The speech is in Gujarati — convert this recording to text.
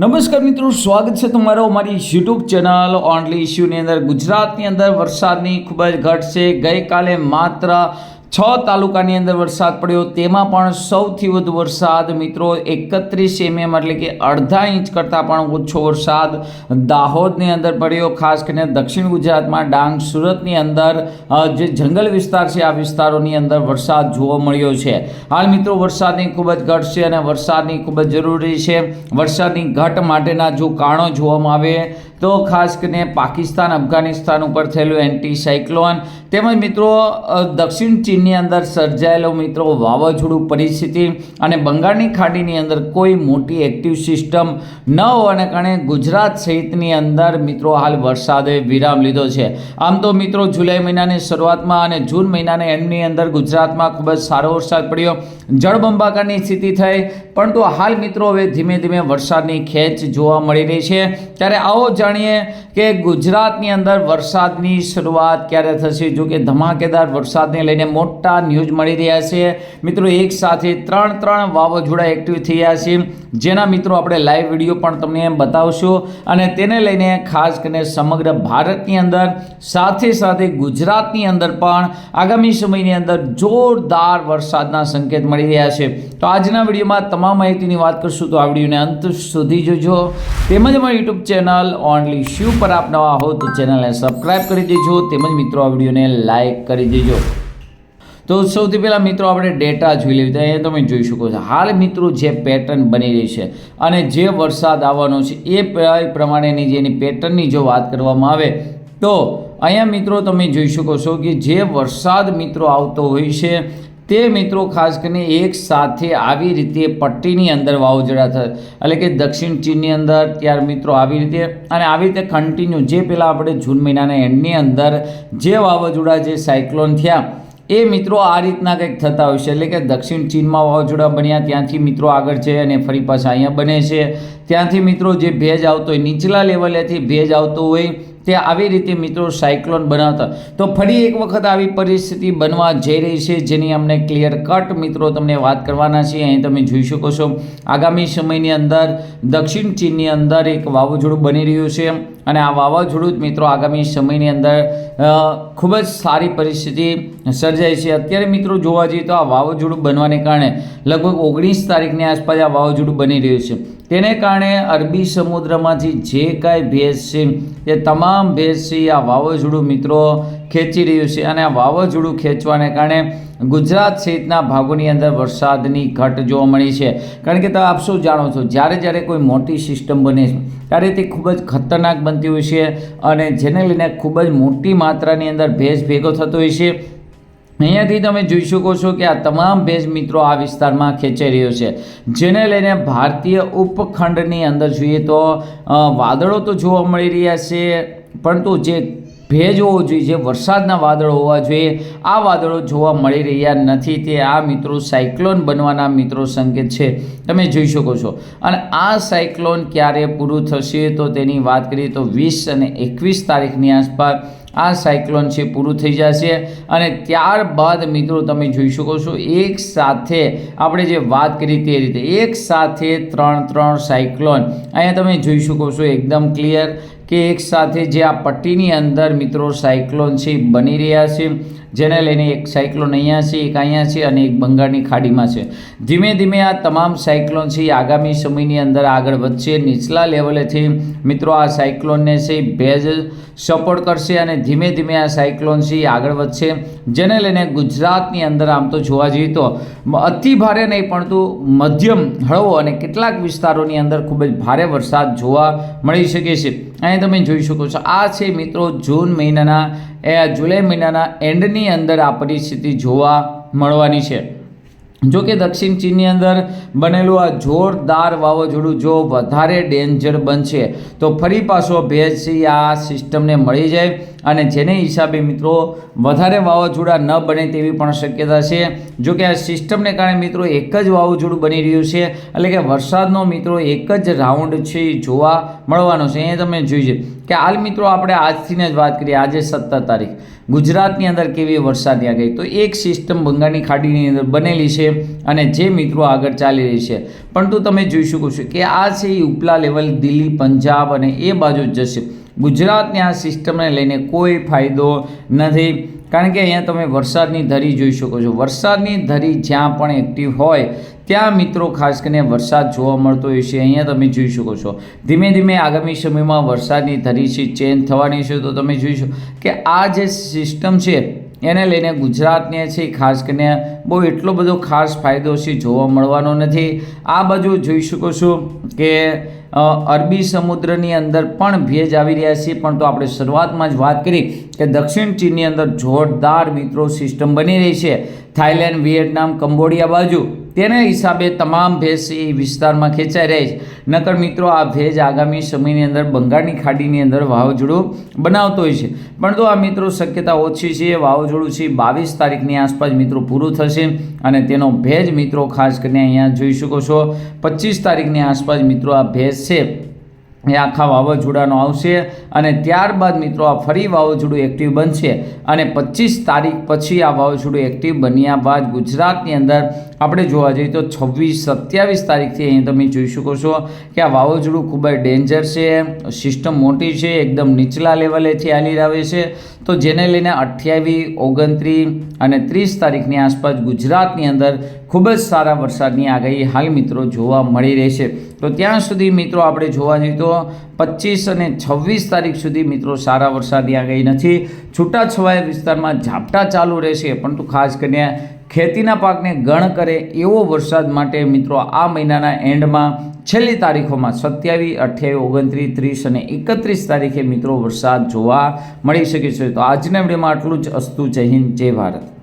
નમસ્કાર મિત્રો, સ્વાગત છે તમારો અમારી યુટ્યુબ ચેનલ ઓનલી ઇશ્યુની અંદર. ગુજરાતની અંદર વરસાદની ખૂબ જ ઘટ છે. ગઈકાલે માત્ર છ તાલુકાની અંદર વરસાદ પડ્યો. તેમાં પણ સૌથી વધુ વરસાદ મિત્રો એકત્રીસ એમએમ એટલે કે અડધા ઇંચ કરતાં પણ ઓછો વરસાદ દાહોદની અંદર પડ્યો. ખાસ કરીને દક્ષિણ ગુજરાતમાં ડાંગ, સુરતની અંદર જે જંગલ વિસ્તાર છે, આ વિસ્તારોની અંદર વરસાદ જોવા મળ્યો છે. હાલ મિત્રો વરસાદની ખૂબ જ ઘટ છે અને વરસાદની ખૂબ જ જરૂરી છે. વરસાદની ઘટ માટેના જો કારણો જોવામાં આવે તો ખાસ કરીને પાકિસ્તાન, અફઘાનિસ્તાન ઉપર થયેલું એન્ટી સાયક્લોન તેમજ મિત્રો દક્ષિણ ચીનની અંદર સર્જાયેલો મિત્રો વાવાઝોડું પરિસ્થિતિ અને બંગાળની ખાડીની અંદર કોઈ મોટી એક્ટિવ સિસ્ટમ ન હોવાને કારણે ગુજરાત સહિતની અંદર મિત્રો હાલ વરસાદે વિરામ લીધો છે. આમ તો મિત્રો, જુલાઈ મહિનાની શરૂઆતમાં અને જૂન મહિનાને એન્ડની અંદર ગુજરાતમાં ખૂબ જ સારો વરસાદ પડ્યો. જળબંબાકારની સ્થિતિ થઈ, પરંતુ હાલ મિત્રો હવે ધીમે ધીમે વરસાદની ખેંચ જોવા મળી રહી છે. ત્યારે આવો જાણીએ કે ગુજરાતની અંદર વરસાદની શરૂઆત ક્યારે થશે? જો કે ધમાકેદાર વરસાદને લઈને મોટા ન્યૂઝ મળી રહ્યા છે. મિત્રો, એક સાથે ત્રણ ત્રણ વાવાઝોડા એક્ટિવ થયા છે. જેના મિત્રો, આપણે લાઈવ વીડિયો પણ તમને બતાવશું. અને તેને લઈને ખાસ કરીને સમગ્ર ભારતની અંદર, સાથે સાથે ગુજરાતની અંદર પણ આગામી સમયની અંદર જોરદાર વરસાદના સંકેત મળી રહ્યા છે. તો આજના વિડીયોમાં તમામ માહિતીની વાત કરશું તો આ વિડીયોને અંત સુધી જોજો. તેમજ અમારી યુટ્યુબ ચેનલ ઓનલી શ્યુ પર આપ નવા હો તો ચેનલને સબસ્ક્રાઈબ કરી દેજો. તેમજ મિત્રો, આ વિડીયોને લાઈક કરી દેજો. તો સૌથી પહેલાં મિત્રો આપણે ડેટા જોઈ લેવી તો અહીંયા તમે જોઈ શકો છો. હાલ મિત્રો જે પેટર્ન બની રહી છે અને જે વરસાદ આવવાનો છે એ પ્રમાણેની પ્રમાણેની જેની પેટર્નની જો વાત કરવામાં આવે તો અહીંયા મિત્રો તમે જોઈ શકો છો કે જે વરસાદ મિત્રો આવતો હોય છે તે મિત્રો ખાસ કરીને એક સાથે આવી રીતે પટ્ટીની અંદર વાવાઝોડા થાય એટલે કે દક્ષિણ ચીનની અંદર ત્યાર મિત્રો આવી રીતે અને આવી રીતે કન્ટિન્યુ જે પહેલાં આપણે જૂન મહિનાના એન્ડની અંદર જે વાવાઝોડા, જે સાયક્લોન થયા, એ મિત્રો આ રીતના કંઈક થતા હોય છે. એટલે કે દક્ષિણ ચીનમાં વાવાઝોડા બન્યા, ત્યાંથી મિત્રો આગળ છે અને ફરી પાછા અહીંયા બને છે. ત્યાંથી મિત્રો જે ભેજ આવતો હોય, નીચલા લેવલેથી ભેજ આવતો હોય તે આવી રીતે મિત્રો સાયક્લોન બનાવતા. તો ફરી એક વખત આવી પરિસ્થિતિ બનવા જઈ રહી છે, જેની અમને ક્લિયર કટ મિત્રો તમને વાત કરવાના છીએ. અહીં તમે જોઈ શકો છો, આગામી સમયની અંદર દક્ષિણ ચીનની અંદર એક વાવાઝોડું બની રહ્યું છે અને આ વાવાઝોડું જ મિત્રો આગામી સમયની અંદર ખૂબ જ સારી પરિસ્થિતિ સર્જાય છે. અત્યારે મિત્રો જોવા જઈએ તો આ વાવાઝોડું બનવાને કારણે લગભગ ઓગણીસ તારીખની આસપાસ આ વાવાઝોડું બની રહ્યું છે. તેને કારણે અરબી સમુદ્રમાંથી જે કાંઈ ભેજ છે, એ તમામ ભેજ છે આ વાવાઝોડું મિત્રો ખેંચી રહ્યું છે અને આ વાવાઝોડું ખેંચવાને કારણે ગુજરાત સહિતના ભાગોની અંદર વરસાદની ઘટ જોવા મળી છે. કારણ કે તમે આપ શું જાણો છો? જ્યારે જ્યારે કોઈ મોટી સિસ્ટમ બને છે, ત્યારે તે ખૂબ જ ખતરનાક બનતી હોય છે અને જેને લઈને ખૂબ જ મોટી માત્રાની અંદર ભેજ ભેગો થતો હોય છે. અહીંયાથી તમે જોઈ શકો છો કે આ તમામ ભેજ મિત્રો આ વિસ્તારમાં ખેંચાઈ રહ્યો છે. જેને લઈને ભારતીય ઉપખંડની અંદર જોઈએ તો વાદળો તો જોવા મળી રહ્યા છે, પરંતુ જે ભેજ હોવો જોઈએ, જે વરસાદના વાદળો હોવા જોઈએ, આ વાદળો જોવા મળી રહ્યા નથી. તે આ મિત્રો સાયક્લોન બનવાના મિત્રો સંકેત છે. તમે જોઈ શકો છો. અને આ સાયક્લોન ક્યારે પૂરું થશે તો તેની વાત કરીએ તો વીસ અને એકવીસ તારીખની આસપાસ આ સાયક્લોન છે, પૂરું થઈ જશે. અને ત્યારબાદ મિત્રો તમે જોઈ શકો છો, એક સાથે આપણે જે વાત કરી તે રીતે, એક સાથે ત્રણ ત્રણ સાયક્લોન. અહીંયા તમે જોઈ શકો છો એકદમ ક્લિયર કે એક સાથે જે આ પટ્ટીની અંદર મિત્રો સાયક્લોન છે બની રહ્યા છે. જેને લઈને એક સાયક્લોન અહીંયા છે, એક અહીંયા છે અને એક બંગાળની ખાડીમાં છે. ધીમે ધીમે આ તમામ સાયક્લોન છે આગામી સમયની અંદર આગળ વધશે. નીચલા લેવલેથી મિત્રો આ સાયક્લોનને છે ભેજ સપોર્ટ કરશે અને ધીમે ધીમે આ સાયક્લોન છે આગળ વધશે. જેને લઈને ગુજરાતની અંદર આમ તો જોવા જઈએ તો અતિ ભારે નહીં પરંતુ મધ્યમ હળવો અને કેટલાક વિસ્તારોની અંદર ખૂબ જ ભારે વરસાદ જોવા મળી શકે છે. અહીં તમે જોઈ શકો છો, આ છે મિત્રો જૂન મહિનાના, એ જુલાઈ મહિનાના એન્ડની અંદર આ પરિસ્થિતિ જોવા મળવાની છે. જો કે દક્ષિણ ચીનની અંદર બનેલું આ જોરદાર વાવાઝોડું જો વધારે ડેન્જર બનશે, તો ફરી પાછો ભેજ આ સિસ્ટમને મળી જાય. અને જેને હિસાબે મિત્રો વધારે વાવાઝોડા ન બને તેવી પણ શક્યતા છે. જો કે આ સિસ્ટમને કારણે મિત્રો એક જ વાવાઝોડું બની રહ્યું છે. એટલે કે વરસાદનો મિત્રો એક જ રાઉન્ડ છે જોવા મળવાનો છે. એ તમે જોઈ કે હાલ મિત્રો આપણે આજથીને જ વાત કરીએ. આજે સત્તર તારીખ. ગુજરાતની અંદર કેવી વરસાદની આગાહી? તો એક સિસ્ટમ બંગાળની ખાડીની અંદર બનેલી છે અને જે મિત્રો આગળ ચાલી રહી છે. પરંતુ તમે જોઈ શકો છો કે આ છે એ ઉપલા લેવલ દિલ્હી, પંજાબ અને એ બાજુ જશે ગુજરાતની આ સિસ્ટમને લઈને કોઈ ફાયદો નથી. કારણ કે અહીંયા તમે વરસાદની ધરી જોઈ શકો છો. વરસાદની ધરી જ્યાં પણ એક્ટિવ હોય, ત્યાં મિત્રો ખાસ કરીને વરસાદ જોવા મળતો હોય છે. અહીંયા તમે જોઈ શકો છો. ધીમે ધીમે આગામી સમયમાં વરસાદની ધરી છે, ચેન્જ થવાની છે. તો તમે જોઈશો કે આ જે સિસ્ટમ છે એને લઈને ગુજરાતને છે, ખાસ કરીને બહુ એટલો બધો ખાસ ફાયદો છે, જોવા મળવાનો નથી. આ બાજુ જોઈ શકો છો કે અરબી સમુદ્રની અંદર પણ ભેજ આવી રહ્યા છે, પણ તો આપણે શરૂઆતમાં જ વાત કરી કે દક્ષિણ ચીનની અંદર જોરદાર મિત્રો સિસ્ટમ બની રહી છે. થાઈલેન્ડ વિયેટનામ કંબોડિયા બાજુ. તેના હિસાબે તમામ ભેજ એ વિસ્તારમાં ખેંચાઈ રહી છે. નકર મિત્રો, આ ભેજ આગામી સમયની અંદર બંગાળની ખાડીની અંદર વાવાઝોડું બનાવતો હોય છે. પણ તો આ મિત્રો શક્યતા ઓછી છે. વાવાઝોડું છે બાવીસ તારીખની આસપાસ મિત્રો પૂરું થશે અને તેનો ભેજ મિત્રો ખાસ કરીને અહીંયા જોઈ શકો છો. પચીસ તારીખની આસપાસ મિત્રો આ ભેજ છે. એ આખા વાવાઝોડાનો આવશે અને ત્યારબાદ મિત્રો આ ફરી વાવાઝોડું એક્ટિવ બનશે અને પચીસ તારીખ પછી આ વાવાઝોડું એક્ટિવ બન્યા બાદ ગુજરાતની અંદર આપણે જોવા જઈએ તો છવ્વીસ સત્યાવીસ તારીખથી અહીં તમે જોઈ શકો છો કે આ વાવાઝોડું ખૂબ જ ડેન્જર છે સિસ્ટમ મોટી છે, એકદમ નીચલા લેવલેથી હાલી આવે છે. તો જેને લઈને અઠ્યાવીસ ઓગણત્રીસ અને ત્રીસ તારીખની આસપાસ ગુજરાતની અંદર ખૂબ જ સારા વરસાદની આગાહી હાલ મિત્રો જોવા મળી રહેશે તો ત્યાં સુધી મિત્રો આપણે જોવા જઈએ તો પચીસ અને છવ્વીસ તારીખ સુધી મિત્રો સારા વરસાદની આગાહી નથી. છૂટાછવાયા વિસ્તારમાં ઝાપટા ચાલુ રહેશે. પરંતુ ખાસ કરીને ખેતીના પાકને ગણ કરે એવો વરસાદ માટે મિત્રો આ મહિનાના એન્ડમાં છેલ્લી તારીખોમાં સત્યાવીસ, અઠ્યાવીસ, ઓગણત્રીસ, ત્રીસ અને એકત્રીસ તારીખે મિત્રો વરસાદ જોવા મળી શકે છે. તો આજના વિડીયોમાં આટલું જ. અસ્તુ જય હિન્દ, જય ભારત.